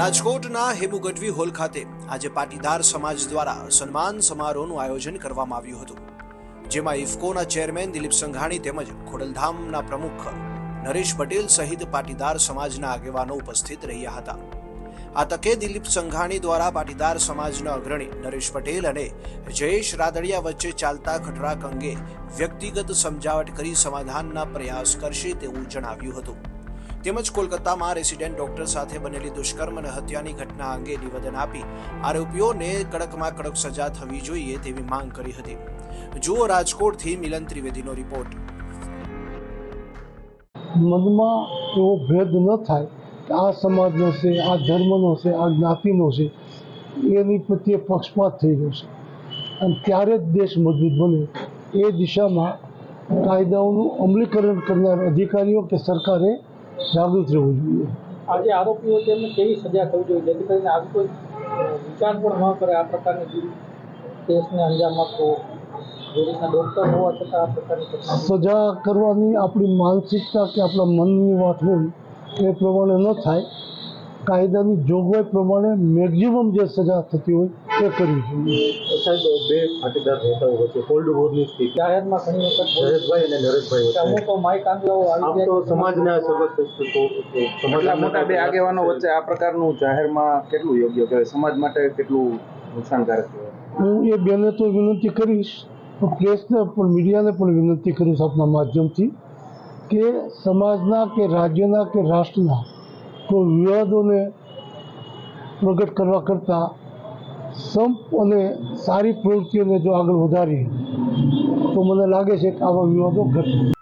રાજકોટના હેમુ ગઢવી હોલ ખાતે આજે પાટીદાર સમાજ દ્વારા સન્માન સમારોહનું આયોજન કરવામાં આવ્યું હતું. જેમાં ઇફકોના ચેરમેન દિલીપ સંઘાણી તેમજ ખોડલધામના પ્રમુખ નરેશ પટેલ સહિત પાટીદાર સમાજના આગેવાનો ઉપસ્થિત રહ્યા હતા. આ તકે દિલીપ સંઘાણી દ્વારા પાટીદાર સમાજના અગ્રણી નરેશ પટેલ અને જયેશ રાદડિયા વચ્ચે ચાલતા ખટરાક અંગે વ્યક્તિગત સમજાવટ કરી સમાધાનના પ્રયાસ કરશે તેવું જણાવ્યું હતું. તેમજ કોલકાતામાં રેસિડેન્ટ ડોક્ટર સાથે બનેલી દુષ્કર્મ અને હત્યાની ઘટના અંગે નિવેદન આપી આરોપીઓને કડકમાં કડક સજા થવી જોઈએ તેવી માંગ કરી હતી. જુઓ રાજકોટથી મિલન ત્રિવેદીનો રિપોર્ટ. મનમાં એવો ભેદ ન થાય કે આ સમાજનો છે, આ ધર્મનો છે, આ જ્ઞાતિનો છે, એની પ્રત્યે પક્ષપાત થઈ છે. અને ત્યારે જ દેશ મજબૂત બને. એ દિશામાં કાયદાઓનું અમલીકરણ કરનાર અધિકારીઓ કે સરકારે જાગૃત રહેવું જોઈએ. આજે આરોપીઓ તેમને કેવી સજા થવી જોઈએ? જેથી કરીને આવી કોઈ વિચાર પણ ન કરે આ પ્રકારની કેસને અંજામ આપવો જે રીતના હોવા છતાં આ પ્રકારની સજા કરવાની આપણી માનસિકતા કે આપણા મનની વાત હોય એ પ્રમાણે ન થાય. કાયદાની જોગવાઈ પ્રમાણે મેક્ઝિમમ જે સજા થતી હોય એ કરવી જોઈએ. બે પાટીદાર નેતાઓ વચ્ચે કોલ્ડ વોરની સ્થિતિ. જાહેરમાં ઘણી વખત બોલે અને નરેશભાઈ વચ્ચે. અમુક માઇક આંગલાઓ આમ આવી તો સમાજના સર્વશ્રેષ્ઠ સમાજના મોટા બે આગેવાનો વચ્ચે આ પ્રકારનું જાહેરમાં કેટલું યોગ્ય કહેવાય? સમાજ માટે કેટલું નુકસાનકારક કહેવાય? હું એ બેને તો વિનંતી કરીશ પ્રેસને પણ મીડિયાને પણ વિનંતી કરીશ આપના માધ્યમથી કે સમાજના કે રાજ્યના કે રાષ્ટ્રના કોઈ વિવાદોને પ્રગટ કરવા કરતાં સંપ અને સારી પ્રવૃત્તિઓને જો આગળ વધારીએ, તો મને લાગે છે કે આવા વિવાદો ઘટશે.